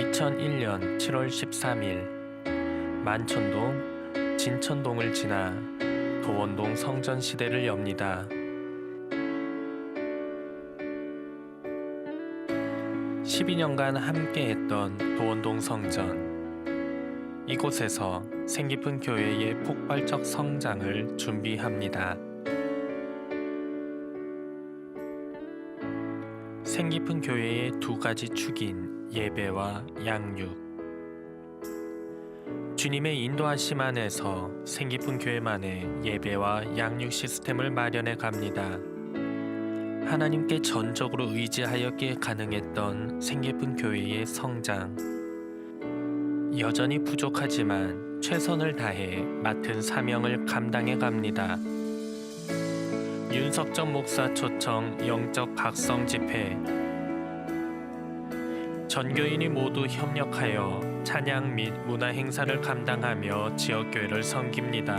2001년 7월 13일 만천동, 진천동을 지나 도원동 성전 시대를 엽니다. 12년간 함께했던 도원동 성전. 이곳에서 생기픈 교회의 폭발적 성장을 준비합니다. 생기픈 교회의 두 가지 축인 예배와 양육. 주님의 인도하심 안에서 생기픈 교회만의 예배와 양육 시스템을 마련해 갑니다. 하나님께 전적으로 의지하였기에 가능했던 생기픈 교회의 성장. 여전히 부족하지만 최선을 다해 맡은 사명을 감당해 갑니다. 윤석정 목사 초청 영적 각성 집회 전교인이 모두 협력하여 찬양 및 문화 행사를 감당하며 지역 교회를 섬깁니다.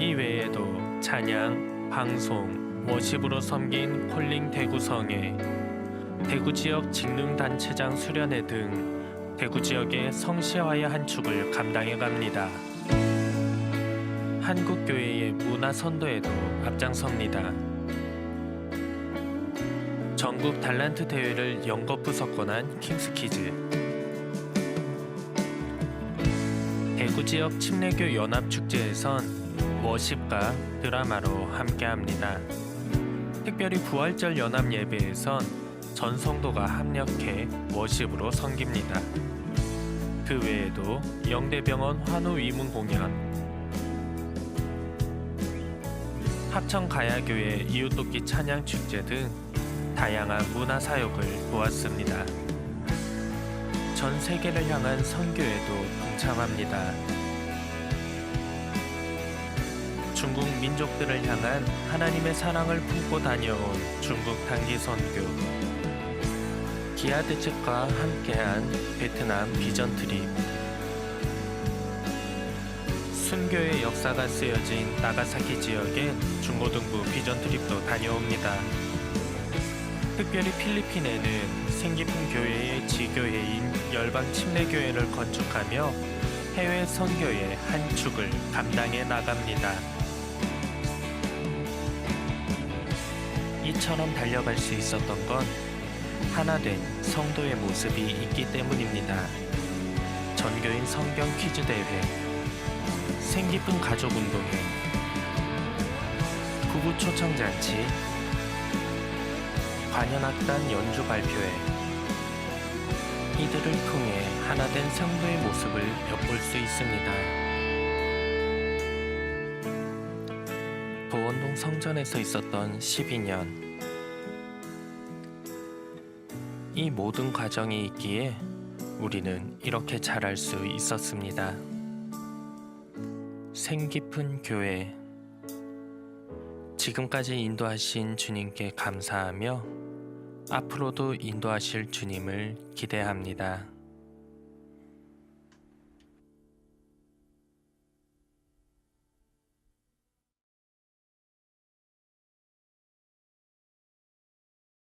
이 외에도 찬양, 방송, 워십으로 섬긴 콜링 대구성회, 대구 지역 직능 단체장 수련회 등 대구 지역의 성시화의 한 축을 감당해 갑니다. 한국 교회의 문화 선도에도 앞장섭니다. 전국 달란트 대회를 연거푸 석권한 킹스키즈. 대구 지역 침례교 연합 축제에선 워십과 드라마로 함께합니다. 특별히 부활절 연합 예배에선 전 성도가 합력해 워십으로 섬깁니다. 그 외에도 영대병원 환우 위문 공연, 합천 가야교회 이웃돕기 찬양 축제 등 다양한 문화 사역을 보았습니다. 전 세계를 향한 선교에도 동참합니다. 중국 민족들을 향한 하나님의 사랑을 품고 다녀온 중국 단기 선교. 기아드 측과 함께한 베트남 비전 트립. 순교의 역사가 쓰여진 나가사키 지역에 중고등부 비전 트립도 다녀옵니다. 특별히 필리핀에는 생기품 교회의 지교회인 열방 침례교회를 건축하며 해외 선교의 한 축을 감당해 나갑니다. 이처럼 달려갈 수 있었던 건 하나 된 성도의 모습이 있기 때문입니다. 전교인 성경 퀴즈 대회, 생기쁜 가족 운동회, 부부 초청 잔치, 관현악단 연주 발표회 이들을 통해 하나 된 성도의 모습을 엿볼 수 있습니다. 도원동 성전에서 있었던 12년 이 모든 과정이 있기에 우리는 이렇게 잘할 수 있었습니다. 생깊은 교회 지금까지 인도하신 주님께 감사하며 앞으로도 인도하실 주님을 기대합니다.